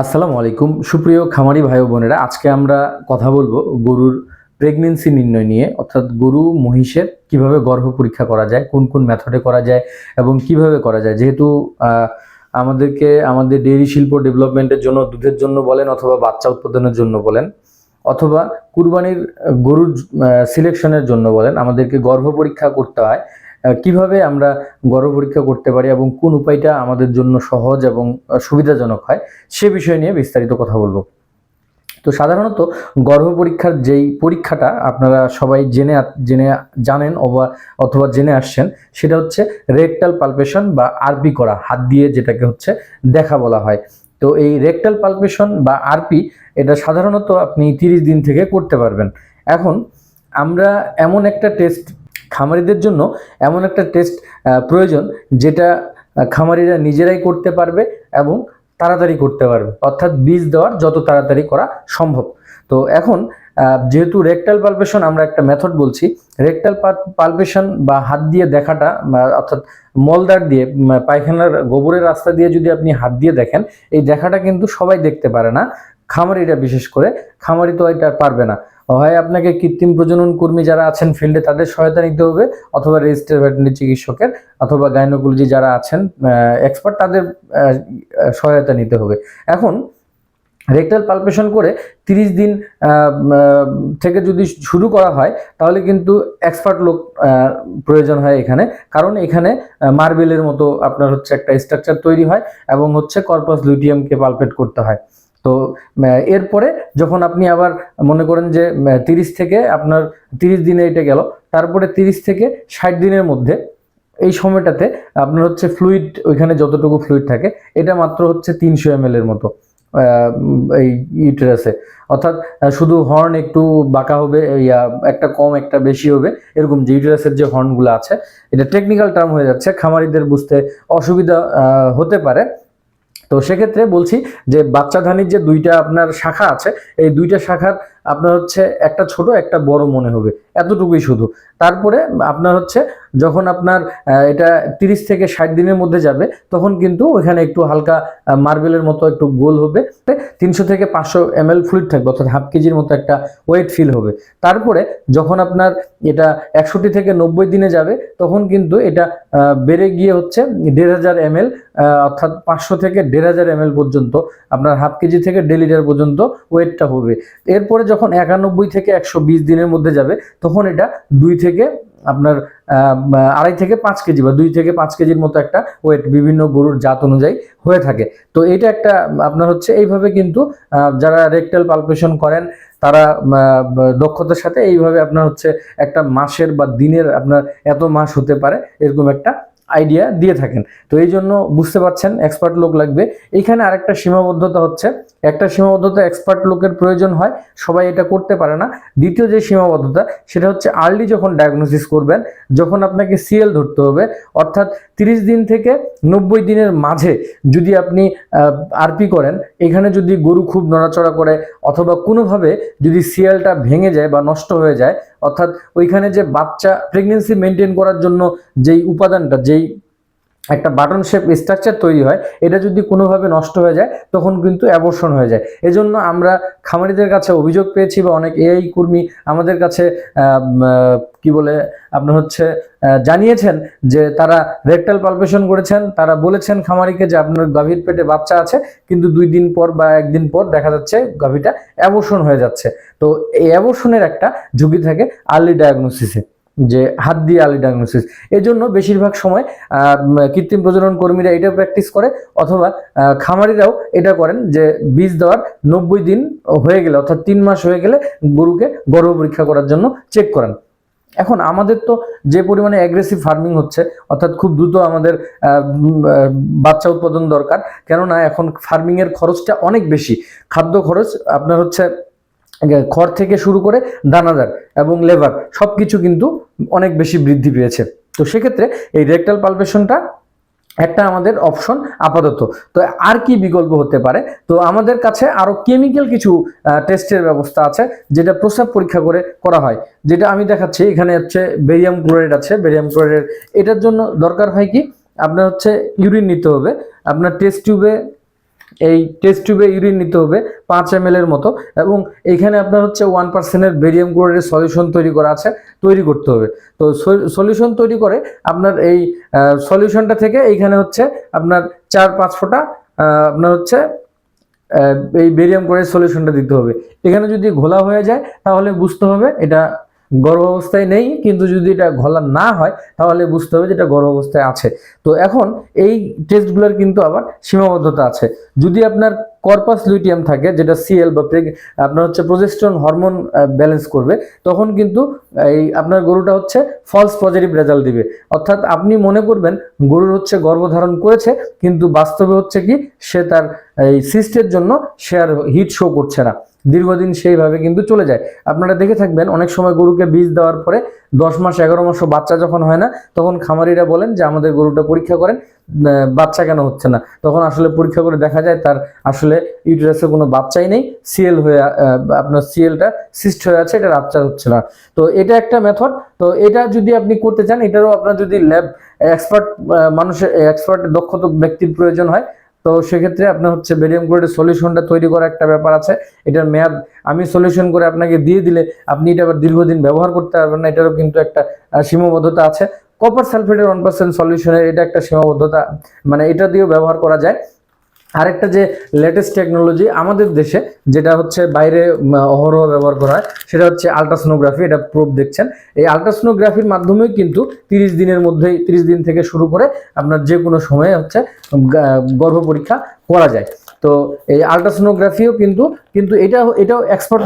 আসসালামু আলাইকুম। সুপ্রিয় খামারি ভাই বোনেরা, আজকে আমরা কথা বলব গরুর প্রেগনেন্সি নির্ণয় নিয়ে, অর্থাৎ গরু মহিষের কীভাবে গর্ভ পরীক্ষা করা যায়, কোন কোন মেথডে করা যায় এবং কীভাবে করা যায়। যেহেতু আমাদেরকে, আমাদের ডেইরি শিল্প ডেভেলপমেন্টের জন্য, দুধের জন্য বলেন অথবা বাচ্চা উৎপাদনের জন্য বলেন, অথবা কুরবানির গরুর সিলেকশনের জন্য বলেন, আমাদেরকে গর্ভ পরীক্ষা করতে হয়। কীভাবে আমরা গর্ভ পরীক্ষা করতে পারি এবং কোন উপায়টা আমাদের জন্য সহজ এবং সুবিধাজনক হয়, সে বিষয় নিয়ে বিস্তারিত কথা বলব। তো সাধারণত গর্ভ পরীক্ষার যেই পরীক্ষাটা আপনারা সবাই জেনে জেনে জানেন অবা, অথবা জেনে আসছেন, সেটা হচ্ছে রেকটাল পালপেশন বা আরপি করা, হাত দিয়ে যেটাকে হচ্ছে দেখা বলা হয়। তো এই রেকটাল পালপেশন বা আরপি এটা সাধারণত আপনি তিরিশ দিন থেকে করতে পারবেন। এখন আমরা এমন একটা টেস্ট খামারিদের জন্য এমন একটা টেস্ট প্রয়োজন যেটা খামারিরা নিজেরাই করতে পারবে এবং তাড়াতাড়ি করতে পারবে। অর্থাৎ বীজ দেওয়ার যত তাড়াতাড়ি করা সম্ভব। তো এখন যেহেতু রেকটাল পালপেশন আমরা একটা মেথড বলছি রেকটাল পালপেশন বা হাত দিয়ে দেখাটা অর্থাৎ মলদার দিয়ে পায়খানার গোবরের রাস্তা দিয়ে যদি আপনি হাত দিয়ে দেখেন, এই দেখাটা কিন্তু সবাই দেখতে পারে না। খামারিরা বিশেষ করে, খামারি তো এটা পারবে না। হয় আপনাকে কৃত্রিম প্রজনন কর্মী যারা আছেন ফিল্ডে তাদের সহায়তা নিতে হবে অথবা রেজিস্টার ভেটেরিনারি চিকিৎসকের অথবা গাইনোকোলজি যারা আছেন এক্সপার্ট তাদের সহায়তা নিতে হবে। এখন রেকটাল পালপেশন করে 30 দিন থেকে যদি শুরু করা হয়, তাহলে কিন্তু এক্সপার্ট লোক প্রয়োজন হয় এখানে। কারণ এখানে মার্বেলের মতো আপনার হচ্ছে একটা স্ট্রাকচার তৈরি হয় এবং হচ্ছে কর্পাস লুটিয়ামকে পালপেট করতে হয়। তো এরপরে যখন আপনি আবার মনে করেন যে তিরিশ থেকে আপনার তিরিশ দিনে এটা গেল, তারপরে তিরিশ থেকে ষাট দিনের মধ্যে এই সময়টাতে আপনার হচ্ছে ফ্লুইড ওইখানে যতটুকু ফ্লুইড থাকে, এটা মাত্র হচ্ছে তিনশো এম এর মতো এই ইউটেরাসে অর্থাৎ শুধু হর্ন একটু বাঁকা হবে, ইয়া, একটা কম, একটা বেশি হবে, এরকম যে ইউটেরাসের যে হর্নগুলো আছে, এটা টেকনিক্যাল টার্ম হয়ে যাচ্ছে, খামারিদের বুঝতে অসুবিধা হতে পারে। তো সেক্ষেত্রে বলছি যে বাচ্চাধানির যে দুইটা আপনার শাখা আছে এই দুইটা শাখার আপনার হচ্ছে একটা ছোট, একটা বড় মনে হবে, এতটুকুই শুধু। তারপরে আপনার হচ্ছে যখন আপনার এটা তিরিশ থেকে ষাট দিনের মধ্যে যাবে, তখন কিন্তু ওইখানে একটু হালকা মার্বেলের মতো একটু গোল হবে তিনশো থেকে পাঁচশো এম এল ফ্লুইড থাকবে, অর্থাৎ হাফ কেজির মতো একটা ওয়েট ফিল হবে। তারপরে যখন আপনার এটা একষট্টি থেকে নব্বই দিনে যাবে, তখন কিন্তু এটা বেড়ে গিয়ে হচ্ছে দেড় হাজার এম এল অর্থাৎ পাঁচশো থেকে দেড় হাজার এম পর্যন্ত, আপনার হাফ কেজি থেকে দেড় লিটার পর্যন্ত ওয়েটটা হবে। এরপরে যখন একানব্বই থেকে একশো বিশ দিনের মধ্যে যাবে, তখন এটা দুই থেকে আপনার আড়াই থেকে পাঁচ কেজি বা দুই থেকে পাঁচ কেজির মতো একটা ওয়েট বিভিন্ন গরুর জাত অনুযায়ী হয়ে থাকে। তো এটা একটা, আপনার হচ্ছে এইভাবে কিন্তু যারা রেকটাল পালপেশন করেন, তারা দক্ষতার সাথে এইভাবে আপনার হচ্ছে একটা মাসের বা দিনের আপনার এত মাস হতে পারে, এরকম একটা আইডিয়া দিয়ে থাকেন। তো এই জন্য বুঝতে পারছেন এক্সপার্ট লোক লাগবে। এইখানে আরেকটা সীমাবদ্ধতা হচ্ছে, একটা সীমাবদ্ধতা এক্সপার্ট লোকের প্রয়োজন হয়, সবাই এটা করতে পারে না। দ্বিতীয় যে সীমাবদ্ধতা, সেটা হচ্ছে আর্লি যখন ডায়াগনোসিস করবেন, যখন আপনাকে সিএল ধরতে হবে, অর্থাৎ তিরিশ দিন থেকে নব্বই দিনের মাঝে যদি আপনি আরপি করেন, এখানে যদি গরু খুব নড়াচড়া করে, অথবা কোনোভাবে যদি সিএলটা ভেঙে যায় বা নষ্ট হয়ে যায়, অর্থাৎ ওইখানে যে বাচ্চা প্রেগনেন্সি মেনটেন করার জন্য যেই উপাদানটা, যেই একটা বাটন শেপ স্ট্রাকচার তৈরি হয়, এটা যদি কোনোভাবে নষ্ট হয়ে যায়, তখন কিন্তু অ্যাবর্শন হয়ে যায়। এজন্য আমরা খামারিদের কাছে অভিযোগ পেয়েছি বা অনেক এআই কর্মী আমাদের কাছে কি বলে আপনার হচ্ছে জানিয়েছেন যে তারা রেকটাল পালপেশন করেছেন, তারা বলেছেন খামারিকে যে আপনার গাভীর পেটে বাচ্চা আছে, কিন্তু দুই দিন পর বা একদিন পর দেখা যাচ্ছে গাভীটা অ্যাবর্শন হয়ে যাচ্ছে। তো এই অ্যাবর্শনের একটা ঝুঁকি থাকে আর্লি ডায়াগনোসিসে যে হাত দিয়ে আর্লি ডায়াগনোসিস এজন্য বেশিরভাগ সময় কৃত্রিম প্রজনন কর্মীরা এটা প্র্যাকটিস করে, অথবা খামারিরাও এটা করেন যে বীজ দেওয়ার নব্বই দিন হয়ে গেলে, অর্থাৎ তিন মাস হয়ে গেলে গরুকে গর্ভ পরীক্ষা করার জন্য চেক করেন। এখন আমাদের তো যে পরিমাণে অ্যাগ্রেসিভ ফার্মিং হচ্ছে, অর্থাৎ খুব দ্রুত আমাদের বাচ্চা উৎপাদন দরকার, কেননা এখন ফার্মিংয়ের খরচটা অনেক বেশি। খাদ্য খরচ আপনার হচ্ছে খড় থেকে শুরু করে দানাদার এবং লেবার সব কিছু কিন্তু অনেক বেশি বৃদ্ধি পেয়েছে। তো সেক্ষেত্রে এই রেকটাল পালপেশনটা একটা আমাদের অপশন আপাতত। তো আর কি বিকল্প হতে পারে? তো আমাদের কাছে আরও কেমিক্যাল কিছু টেস্টের ব্যবস্থা আছে, যেটা প্রস্রাব পরীক্ষা করে করা হয়। যেটা আমি দেখাচ্ছি, এখানে হচ্ছে বেরিয়াম ক্লোরাইড আছে। বেরিয়াম ক্লোরাইড এটার জন্য দরকার হয় কি? আপনার হচ্ছে ইউরিন নিতে হবে। আপনার টেস্ট টিউবে এই টেস্ট টিউবে ইউরিন নিতে হবে পাঁচ এম এর মতো এবং এখানে আপনার হচ্ছে ওয়ান পার্সেন্টের বেরিয়াম ক্লোরাইডের সলিউশন তৈরি করা আছে, তৈরি করতে হবে। তো সলিউশন তৈরি করে আপনার এই সলিউশনটা থেকে এইখানে হচ্ছে আপনার চার পাঁচ ফোঁটা আপনার হচ্ছে এই বেরিয়াম ক্লোরাইড সলিউশনটা দিতে হবে। এখানে যদি ঘোলা হয়ে যায় তাহলে বুঝতে হবে এটা গর্ভ অবস্থায় নেই, কিন্তু যদি এটা ঘোলা না হয়, তাহলে বুঝতে হবে যে এটা গর্ভ অবস্থায় আছে। তো এখন এই টেস্টগুলোর কিন্তু আবার সীমাবদ্ধতা আছে। যদি আপনার কর্পাস লুটিয়াম থাকে, যেটা সিএল বা আপনার হচ্ছে প্রজেস্ট্রন হরমোন ব্যালেন্স করবে, তখন কিন্তু এই আপনার গরুটা হচ্ছে ফলস পজিটিভ রেজাল্ট দিবে। অর্থাৎ আপনি মনে করবেন, গরুর হচ্ছে গর্ভধারণ করেছে, কিন্তু বাস্তবে হচ্ছে কি, সে তার, এই সিস্টের জন্য সে আর হিট শো করছে না। দীর্ঘদিন সেইভাবে কিন্তু চলে যায়। আপনারা দেখে থাকবেন, অনেক সময় গরুকে বীজ দেওয়ার পরে দশ মাস, এগারো মাস বাচ্চা যখন হয় না, তখন খামারিরা বলেন যে, আমাদের গরুটা পরীক্ষা করেন। বাচ্চা কেন হচ্ছে না? তখন আসলে পরীক্ষা করে দেখা যায় তার আসলে ইউটেরাসে কোনো বাচ্চাই নেই, সিএল হয়ে আপনার সিএলটা সিস্ট হয়ে আছে, এটা বাচ্চা হচ্ছে না। তো এটা একটা মেথড তো এটা যদি আপনি করতে চান, এটারও আপনার যদি ল্যাব এক্সপার্ট মানুষের এক্সপার্ট দক্ষত ব্যক্তির প্রয়োজন হয়, তো সেক্ষেত্রে আপনার হচ্ছে বেরিয়াম ক্লোরাইডের সলিউশনটা তৈরি করা একটা ব্যাপার আছে। এটার মেয়াদ, আমি সলিউশন করে আপনাকে দিয়ে দিলে আপনি এটা আবার দীর্ঘদিন ব্যবহার করতে পারবেন না, এটারও কিন্তু একটা সীমাবদ্ধতা আছে। কপার সালফেটের ওয়ান পার্সেন্ট সলিউশনের এটা একটা সীমাবদ্ধতা মানে এটা দিয়েও ব্যবহার করা যায়। আরেকটা যে লেটেস্ট টেকনোলজি আমাদের দেশে, যেটা হচ্ছে বাইরে অহরহ ব্যবহার করা হয়, সেটা হচ্ছে আলট্রাসোনোগ্রাফি এটা প্রুফ দেখছেন। এই আলট্রাসোনোগ্রাফির মাধ্যমেও কিন্তু তিরিশ দিনের মধ্যেই, তিরিশ দিন থেকে শুরু করে আপনার যে কোনো সময়ে হচ্ছে গর্ভ পরীক্ষা করা যায়। তো এই আলট্রাসোনোগ্রাফিও কিন্তু কিন্তু এটা এটাও এক্সপার্ট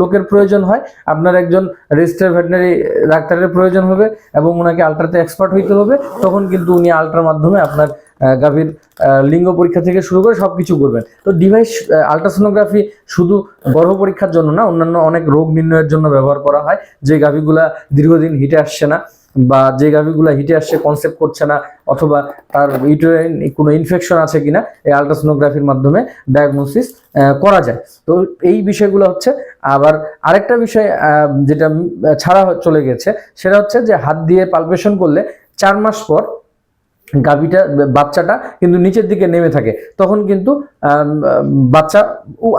লোকের প্রয়োজন হয়। আপনার একজন রেজিস্টার ভেটেনারি ডাক্তারের প্রয়োজন হবে এবং ওনাকে আলট্রাতে এক্সপার্ট হইতে হবে। তখন কিন্তু উনি আলট্রার মাধ্যমে আপনার গাভীর লিঙ্গ পরীক্ষা থেকে শুরু করে সব কিছু করবেন। তো ডিভাইস আলট্রাসোনোগ্রাফি শুধু গর্ভ পরীক্ষার জন্য না, অন্যান্য অনেক রোগ নির্ণয়ের জন্য ব্যবহার করা হয়, যে গাভীগুলা দীর্ঘদিন হিটে আসছে না। বা যে গাভীগুলা হিটে আসছে কনসেপ্ট করছে না, অথবা তার ইউটেরাইন কোনো ইনফেকশন আছে কিনা, এই আলট্রাসোনোগ্রাফির মাধ্যমে ডায়াগনোসিস করা যায়। তো এই বিষয়গুলো হচ্ছে, আবার আরেকটা বিষয় যেটা ছাড়া চলে গেছে, সেটা হচ্ছে যে হাত দিয়ে পালপেশন করলে চার মাস পর গাভীটা, বাচ্চাটা কিন্তু নিচের দিকে নেমে থাকে। তখন কিন্তু বাচ্চা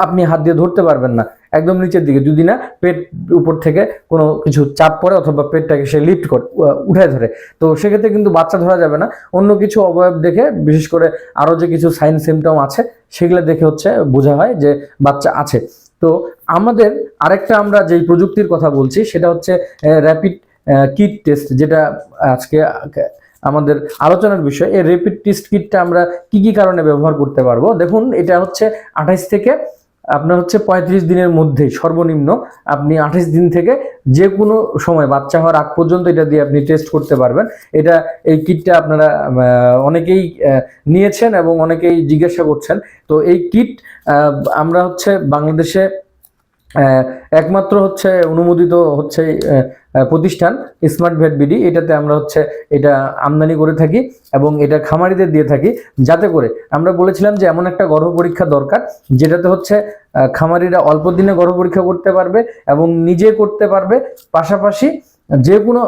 আপনি হাত দিয়ে ধরতে পারবেন না। একদম নিচের দিকে। যদি না পেট উপর থেকে কোনো কিছু চাপ পড়ে অথবা পেটটাকে সে লিফট করে উ- উঠায় ধরে, তো সেক্ষেত্রে কিন্তু বাচ্চা ধরা যাবে না। অন্য কিছু অবয়ব দেখে, বিশেষ করে আরও যে কিছু সাইন সিমটম আছে, সেগুলো দেখে হচ্ছে বোঝা হয় যে বাচ্চা আছে। তো আমাদের আরেকটা আমরা যেই প্রযুক্তির কথা বলছি, সেটা হচ্ছে র্যাপিড কিট টেস্ট যেটা আজকে আমাদের আলোচনার বিষয়। এই র্যাপিড টেস্ট কিটটা আমরা কি কি কারণে ব্যবহার করতে পারব? দেখুন, এটা হচ্ছে আঠাইশ থেকে আপনার হচ্ছে পঁয়ত্রিশ দিনের মধ্যে সর্বনিম্ন আপনি আঠাইশ দিন থেকে যে কোনো সময় বাচ্চা হওয়ার আগ পর্যন্ত এটা দিয়ে আপনি টেস্ট করতে পারবেন। এটা এই কিটটা আপনারা অনেকেই নিয়েছেন এবং অনেকেই জিজ্ঞাসা করছেন। তো এই কিট আমরা হচ্ছে বাংলাদেশে একমাত্র হচ্ছে অনুমোদিত হচ্ছে প্রতিষ্ঠান স্মার্ট ভেট বিডি এটাতে আমরা হচ্ছে এটা আমদানি করে থাকি এবং এটা খামারিদের দিয়ে থাকি যাতে করে আমরা বলেছিলাম যে এমন একটা গর্ভ পরীক্ষা দরকার যেটাতে হচ্ছে খামারিরা অল্প দিনে গর্ভ পরীক্ষা করতে পারবে এবং নিজে করতে পারবে, পাশাপাশি যে কোনো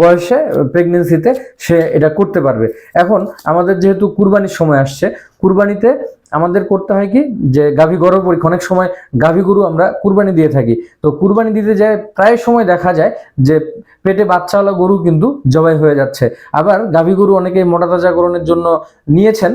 বয়সে প্রেগনেন্সিতে সে এটা করতে পারবে। এখন আমাদের যেহেতু কুরবানির সময় আসছে, কুরবানিতে আমাদের করতে হয় কি যে গাভী গর্ভ পরীক্ষা। অনেক সময় গাভী গরু আমরা কুরবানি দিয়ে থাকি। তো কুরবানি দিতে যায়, প্রায় সময় দেখা যায় যে পেটে বাচ্চাওয়ালা গরু কিন্তু জবাই হয়ে যাচ্ছে। আবার গাভী গরু অনেকেই মোটা তাজাকরণের জন্য নিয়েছেন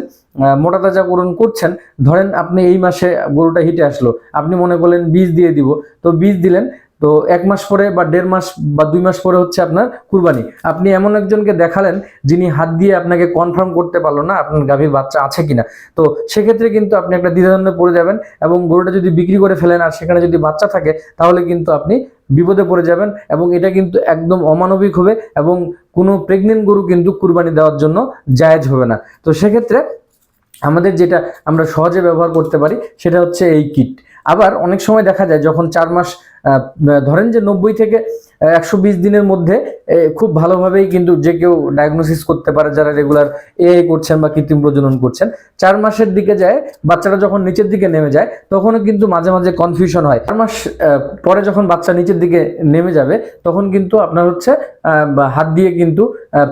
মোটা তাজাকরণ করছেন। ধরেন আপনি এই মাসে গরুটা হিটে আসলো, আপনি মনে করলেন বীজ দিয়ে দিব। তো বীজ দিলেন তো এক মাস পরে বা দেড় মাস বা দুই মাস পরে হচ্ছে আপনার কুরবানি। আপনি এমন একজনকে দেখালেন যিনি হাত দিয়ে আপনাকে কনফার্ম করতে পারল না আপনার গাভীর বাচ্চা আছে কিনা। তো সেক্ষেত্রে কিন্তু আপনি একটা দ্বিধাদ্বন্দ্বে পড়ে যাবেন এবং গরুটা যদি বিক্রি করে ফেলেন আর সেখানে যদি বাচ্চা থাকে, তাহলে কিন্তু আপনি বিপদে পড়ে যাবেন এবং এটা কিন্তু একদম অমানবিক হবে এবং কোনো প্রেগনেন্ট গরু কিন্তু কুরবানি দেওয়ার জন্য জায়েজ হবে না। তো সেক্ষেত্রে আমাদের যেটা আমরা সহজে ব্যবহার করতে পারি, সেটা হচ্ছে এই কিট আবার অনেক সময় দেখা যায় যখন চার মাস ধরেন যে নব্বই থেকে একশো বিশ দিনের মধ্যে এ, খুব ভালোভাবেই কিন্তু যে কেউ ডায়াগনোসিস করতে পারে যারা রেগুলার এআই করছেন বা কৃত্রিম প্রজনন করছেন। চার মাসের দিকে যায় বাচ্চাটা যখন নিচের দিকে নেমে যায় তখনও কিন্তু মাঝে মাঝে কনফিউশন হয়। চার মাস পরে যখন বাচ্চা নিচের দিকে নেমে যাবে তখন কিন্তু আপনার হচ্ছে হাত দিয়ে কিন্তু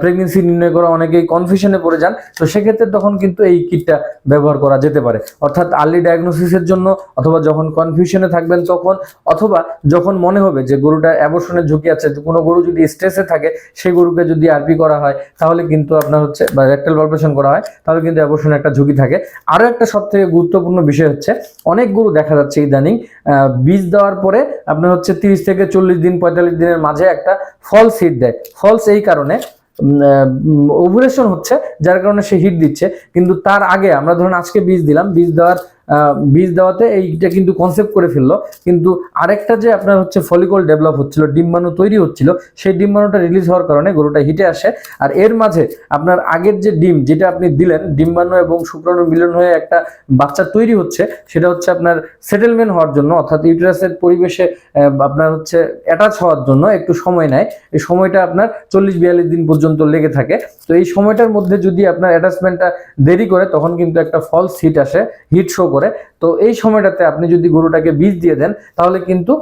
প্রেগনেন্সি নির্ণয় করা অনেকেই কনফিউশনে পড়ে যান। তো সেক্ষেত্রে তখন কিন্তু এই কিটটা ব্যবহার করা যেতে পারে। অর্থাৎ আর্লি ডায়াগনোসিসের জন্য অথবা যখন কনফিউশনে থাকবেন তখন অথবা যখন মনে হবে যে গরুটা অ্যাবর্শনের ঝুঁকি আছে, কোনো গরু যদি স্ট্রেসে থাকে, সেই গরুকে যদি আরপি করা হয়, তাহলে কিন্তু আপনার হচ্ছে, বা রেক্টাল পালপেশন করা হয়, তাহলে কিন্তু অ্যাবর্শনের একটা ঝুঁকি থাকে। আরও একটা সব থেকে গুরুত্বপূর্ণ বিষয় হচ্ছে, অনেক গরু দেখা যাচ্ছে ইদানিং বীজ দেওয়ার পরে আপনার হচ্ছে তিরিশ থেকে চল্লিশ দিন, পঁয়তাল্লিশ দিনের মাঝে একটা ফলস হিট দেয়। ফলস এই কারণে ওভুলেশন হচ্ছে, যার কারণে সে হিট দিচ্ছে। কিন্তু তার আগে আমরা ধরুন আজকে বীজ দিলাম, বীজ দেওয়ার বীজ দেওয়াতে এইটা কিন্তু কনসেপ্ট করে ফেলল। কিন্তু আরেকটা যে আপনার হচ্ছে ফলিকল ডেভেলপ হচ্ছিল, ডিম্বাণু তৈরি হচ্ছিল, সেই ডিম্বাণুটা রিলিজ হওয়ার কারণে গরুটা হিটে আসে। আর এর মাঝে আপনার আগের যে ডিম, যেটা আপনি দিলেন, ডিম্বাণু এবং শুক্রাণু মিলন হয়ে একটা বাচ্চা তৈরি হচ্ছে, সেটা হচ্ছে আপনার সেটেলমেন্ট হওয়ার জন্য, অর্থাৎ ইউটেরাসের পরিবেশে আপনার হচ্ছে অ্যাটাচ হওয়ার জন্য একটু সময় নেয়। এই সময়টা আপনার চল্লিশ বিয়াল্লিশ দিন পর্যন্ত লেগে থাকে। তো এই সময়টার মধ্যে যদি আপনার অ্যাটাচমেন্টটা দেরি করে, তখন কিন্তু একটা ফলস হিট আসে হিট শো করে। তো এই সময়টাতে আপনি যদি গরুটাকে বীজ দিয়ে দেন, তাহলে কিন্তু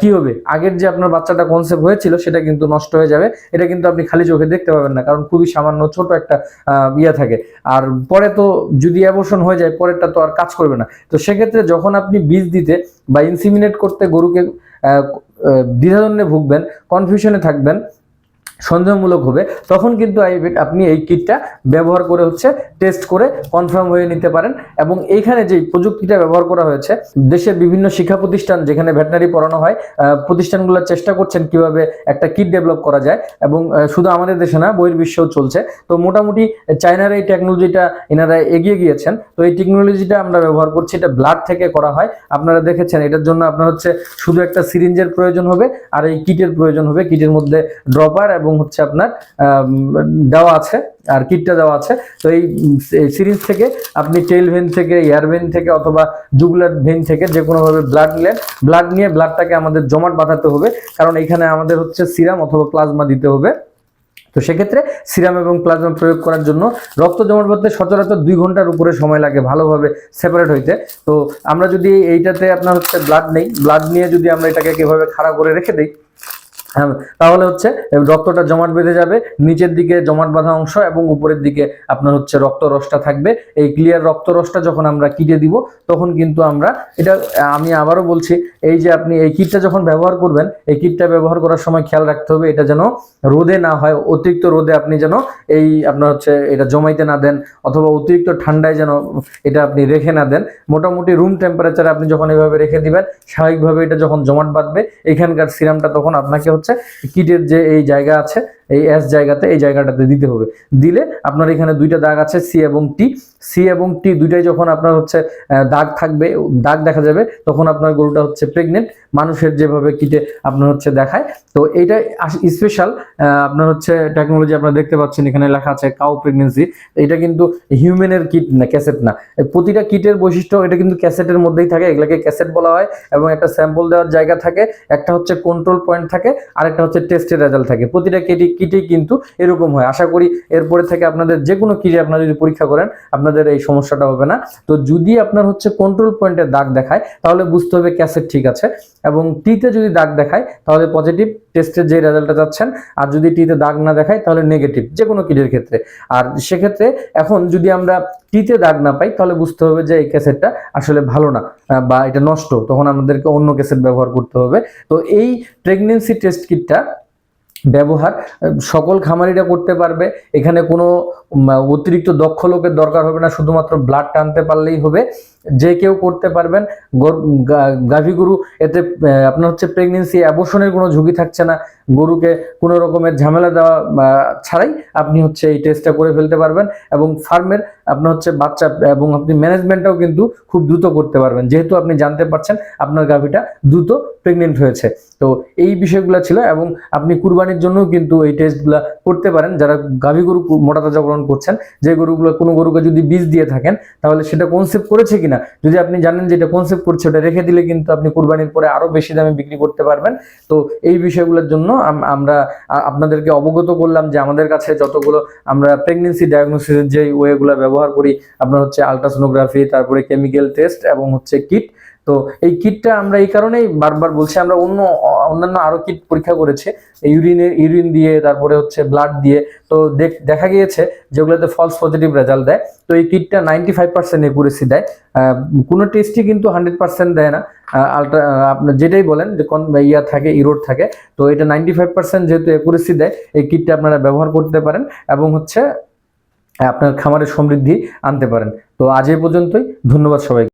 কি হবে? আগের যে আপনার বাচ্চাটা কনসেপ্ট হয়েছিল, সেটা কিন্তু নষ্ট হয়ে যাবে। এটা কিন্তু আপনি খালি চোখে দেখতে পাবেন না, কারণ খুবই সামান্য ছোট একটা ইয়ে থাকে। আর পরে তো যদি অ্যাবর্শন হয়ে যায়, পরেরটা তো আর কাজ করবে না। তো সেক্ষেত্রে যখন আপনি বীজ দিতে বা ইনসিমিনেট করতে গরুকে দ্বিধাদ্বন্দ্বে ভুগবেন কনফিউশনে থাকবেন সন্দেহমূলক হবে। তখন কিন্তু আপনি এই কিটটা ব্যবহার করে হচ্ছে টেস্ট করে কনফার্ম হয়ে নিতে পারেন এবং এইখানে যে প্রযুক্তিটা ব্যবহার করা হয়েছে, দেশের বিভিন্ন শিক্ষা প্রতিষ্ঠান যেখানে ভেটেনারি পড়ানো হয় প্রতিষ্ঠানগুলো চেষ্টা করছেন কীভাবে একটা কিট ডেভেলপ করা যায় এবং শুধু আমাদের দেশে না বহির্বিশ্বেও চলছে। তো মোটামুটি চায়নার এই টেকনোলজিটা এনারা এগিয়ে গিয়েছেন। তো এই টেকনোলজিটা আমরা ব্যবহার করছি, এটা ব্লাড থেকে করা হয়। আপনারা দেখেছেন, এটার জন্য আপনার হচ্ছে শুধু একটা সিরিঞ্জের প্রয়োজন হবে আর এই কিটের প্রয়োজন হবে কিটের মধ্যে ড্রপার এবং হচ্ছে আপনার দেওয়া আছে, আর কিটটা দেওয়া আছে। তো এই সিরিজ থেকে আপনি টেল ভেন থেকে এয়ার ভেন থেকে অথবা জুগুলার ভেন থেকে যে কোনোভাবে ব্লাড নিলেন ব্লাড নিয়ে ব্লাডটাকে আমাদের জমাট বাঁধাতে হবে। কারণ এখানে আমাদের হচ্ছে সিরাম অথবা প্লাজমা দিতে হবে। তো সেক্ষেত্রে সিরাম এবং প্লাজমা প্রয়োগ করার জন্য রক্ত জমাট বাঁধতে সচরাচর দুই ঘণ্টার উপরে সময় লাগে ভালোভাবে সেপারেট হইতে। তো আমরা যদি এইটাতে আপনার হচ্ছে ব্লাড নেই, ব্লাড নিয়ে যদি আমরা এটাকে কীভাবে খাড়া করে রেখে দিই তাহলে হচ্ছে রক্তটা জমাট বেঁধে যাবে, নিচের দিকে জমাট বাঁধা অংশ এবং উপরের দিকে আপনার হচ্ছে রক্ত রসটা থাকবে। এই ক্লিয়ার রক্ত রসটা যখন আমরা কিটে দিব, তখন কিন্তু আমরা, এটা আমি আবারও বলছি, এই যে আপনি এই কিটটা যখন ব্যবহার করবেন, এই কিটটা ব্যবহার করার সময় খেয়াল রাখতে হবে, এটা যেন রোদে না হয়, অতিরিক্ত রোদে আপনি যেন এই আপনার হচ্ছে এটা জমাইতে না দেন, অথবা অতিরিক্ত ঠান্ডায় যেন এটা আপনি রেখে না দেন। মোটামুটি রুম টেম্পারেচারে আপনি যখন এভাবে রেখে দিবেন, স্বাভাবিকভাবে এটা যখন জমাট বাঁধবে, এখানকার সিরামটা তখন আপনাকে হচ্ছে কিটের যে এই জায়গা আছে এই এস জায়গাতে এই জায়গাটাতে দিতে হবে। দিলে আপনার এখানে দুইটা দাগ আছে সি এবং টি সি এবং টি দুইটাই যখন আপনার হচ্ছে দাগ থাকবে, দাগ দেখা যাবে, তখন আপনার গরুটা হচ্ছে প্রেগনেন্ট মানুষের যেভাবে কিটে আপনার হচ্ছে দেখায়। তো এইটা স্পেশাল আপনার হচ্ছে টেকনোলজি আপনারা দেখতে পাচ্ছেন, এখানে লেখা আছে কাউ প্রেগনেন্সি এটা কিন্তু হিউম্যানের কিট না ক্যাসেট না। প্রতিটা কিটের বৈশিষ্ট্য এটা কিন্তু ক্যাসেটের মধ্যেই থাকে। এগুলোকে ক্যাসেট বলা হয় এবং একটা স্যাম্পল দেওয়ার জায়গা থাকে, একটা হচ্ছে কন্ট্রোল পয়েন্ট থাকে আর একটা হচ্ছে টেস্টের রেজাল্ট থাকে। প্রতিটা কিটি কিটেই কিন্তু এরকম হয়। আশা করি এরপরে থেকে আপনাদের যে কোনো কিটে আপনারা যদি পরীক্ষা করেন, আপনাদের এই সমস্যাটা হবে না। তো যদি আপনার হচ্ছে কন্ট্রোল পয়েন্টে দাগ দেখায়, তাহলে বুঝতে হবে ক্যাসেট ঠিক আছে। এবং টিতে যদি দাগ দেখায়, তাহলে পজিটিভ টেস্টের যে রেজাল্টটা যাচ্ছেন আর যদি টিতে দাগ না দেখায়, তাহলে নেগেটিভ যে কোনো কিটের ক্ষেত্রে। আর সেক্ষেত্রে এখন যদি আমরা টিতে দাগ না পাই, তাহলে বুঝতে হবে যে এই ক্যাসেটটা আসলে ভালো না বা এটা নষ্ট। তখন আমাদেরকে অন্য ক্যাসেট ব্যবহার করতে হবে। তো এই প্রেগনেন্সি টেস্ট কিটটা ব্যবহার সকল খামারিরা করতে পারবে। এখানে কোনো অতিরিক্ত দক্ষ লোকের দরকার হবে না, শুধুমাত্র ব্লাড টানতে পারলেই হবে। যে কেউ করতে পারবেন। গাভী গরু, এতে আপনার হচ্ছে প্রেগনেন্সি অ্যাবর্শনের কোনো ঝুঁকি থাকছে না। গরুকে কোনো রকমের ঝামেলা দেওয়া ছাড়াই আপনি হচ্ছে এই টেস্টটা করে ফেলতে পারবেন এবং ফার্মের আপনার হচ্ছে বাচ্চা, এবং আপনি ম্যানেজমেন্টটাও কিন্তু খুব দ্রুত করতে পারবেন। যেহেতু আপনি জানতে পারছেন আপনার গাভীটা দ্রুত প্রেগনেন্ট হয়েছে। তো এই বিষয়গুলো ছিল এবং আপনি কুরবানির জন্যও কিন্তু এই টেস্টগুলো করতে পারেন। যারা গাভী গরু কু- মোটা তাজাকরণ করছেন, যে গরুগুলো, কোনো গরুকে যদি বীজ দিয়ে থাকেন, তাহলে সেটা কনসেপ্ট করেছে কিনা কিনা। যদি আপনি জানেন যে এটা কনসেপ্ট করছে, ওটা রেখে দিলে কিন্তু আপনি কোরবানির পরে আরও বেশি দামে বিক্রি করতে পারবেন। তো এই বিষয়গুলোর জন্য আমরা আপনাদেরকে অবগত করলাম যে আমাদের কাছে যতগুলো আমরা প্রেগনেন্সি ডায়াগনোসিসের যে ওয়েগুলো ব্যবহার করি, আপনার হচ্ছে আলট্রাসোনোগ্রাফি তারপরে কেমিক্যাল টেস্ট এবং হচ্ছে কিট তো এই কিটটা আমরা এই কারণেই বারবার বলছি, আমরা অন্য অন্যান্য আরও কিট পরীক্ষা করেছে ইউরিনের ইউরিন দিয়ে, তারপরে হচ্ছে ব্লাড দিয়ে। তো দেখ- গিয়েছে যেগুলোতে ফলস পজিটিভ রেজাল্ট দেয়। তো এই কিটটা নাইনটি ফাইভ পার্সেন্ট একুরেসি দেয় কোনো টেস্টই কিন্তু হান্ড্রেড পার্সেন্ট দেয় না। আলট্রা আপনার যেটাই বলেন যে কোন ইয়া থাকে ইরোড থাকে, তো এটা নাইনটি ফাইভ পার্সেন্ট যেহেতু একুরেসি দেয়, এই কিটটা আপনারা ব্যবহার করতে পারেন এবং হচ্ছে আপনার খামারের সমৃদ্ধি আনতে পারেন। তো আজ এই পর্যন্তই, ধন্যবাদ সবাই